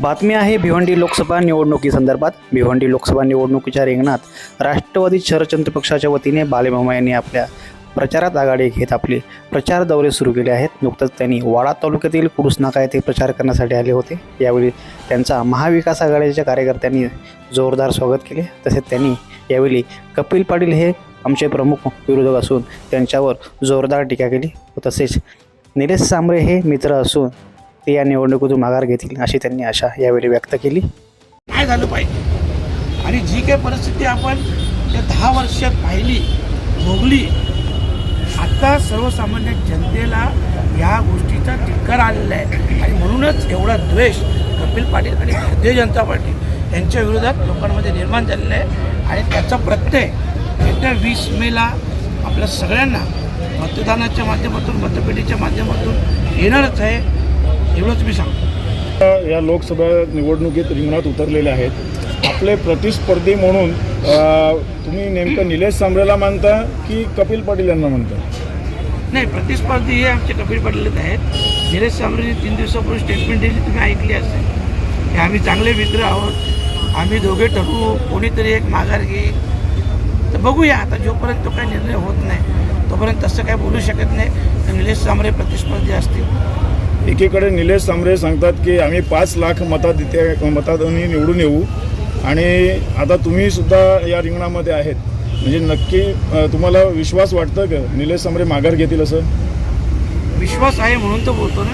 बातमी आहे भिवंडी लोकसभा निवडणुकीसंदर्भात भिवंडी लोकसभा निवडणुकीच्या रिंगणात राष्ट्रवादी शरदचंद्र पक्षाच्या वतीने बालेमामा यांनी आपल्या प्रचारात आघाडी घेत आपले प्रचार दौरे सुरू केले आहेत. नुकतंच त्यांनी वाडा तालुक्यातील कुडुसनाका येथे प्रचार करण्यासाठी आले होते. यावेळी त्यांचा महाविकास आघाडीच्या कार्यकर्त्यांनी जोरदार स्वागत केले. तसेच त्यांनी यावेळी कपिल पाटील हे आमचे प्रमुख विरोधक असून त्यांच्यावर जोरदार टीका केली. व तसेच निलेश सांबरे हे मित्र असून ते या निवडणुकीतून माघार घेतील अशी त्यांनी आशा यावेळी व्यक्त केली. काय झालं पाहिजे? आणि जी काही परिस्थिती आपण या दहा वर्षात पाहिली भोगली आता सर्वसामान्य जनतेला या गोष्टीचा धिक्कार आलेला आहे. आणि म्हणूनच एवढा द्वेष कपिल पाटील आणि भारतीय जनता पार्टी यांच्या विरोधात लोकांमध्ये निर्माण झालेला आहे. आणि त्याचा प्रत्यय येत्या वीस मेला आपल्या सगळ्यांना मतदानाच्या माध्यमातून मतपेटीच्या माध्यमातून येणारच आहे. एवढंच मी सांगतो. या लोकसभा निवडणुकीत रिंगणात उतरलेले आहेत. आपले प्रतिस्पर्धी म्हणून तुम्ही नेमकं निलेश सांबरेला मानता की कपिल पाटील यांना म्हणता नाही प्रतिस्पर्धी हे आमचे कपिल पाटीलच आहेत. निलेश सांबरेने तीन दिवसापूर्वी स्टेटमेंट दिली तुम्ही ऐकली असेल. की आम्ही चांगले मित्र आहोत. आम्ही दोघे ठरवू कोणीतरी एक माघार घेईल. तर बघूया आता जोपर्यंत तो काही निर्णय होत नाही तोपर्यंत तसं काही बोलू शकत नाही. तर निलेश सांबरे प्रतिस्पर्धी असतील. एकीकडे निलेश सांबरे सांगतात की आम्ही पाच लाख मतात इथे मतांनी निवडून येऊ. आणि आता तुम्ही सुद्धा या रिंगणामध्ये आहेत. म्हणजे नक्की तुम्हाला विश्वास वाटतं का? निलेश सांबरे माघार घेतील असं? विश्वास आहे म्हणून तर बोलतो ना.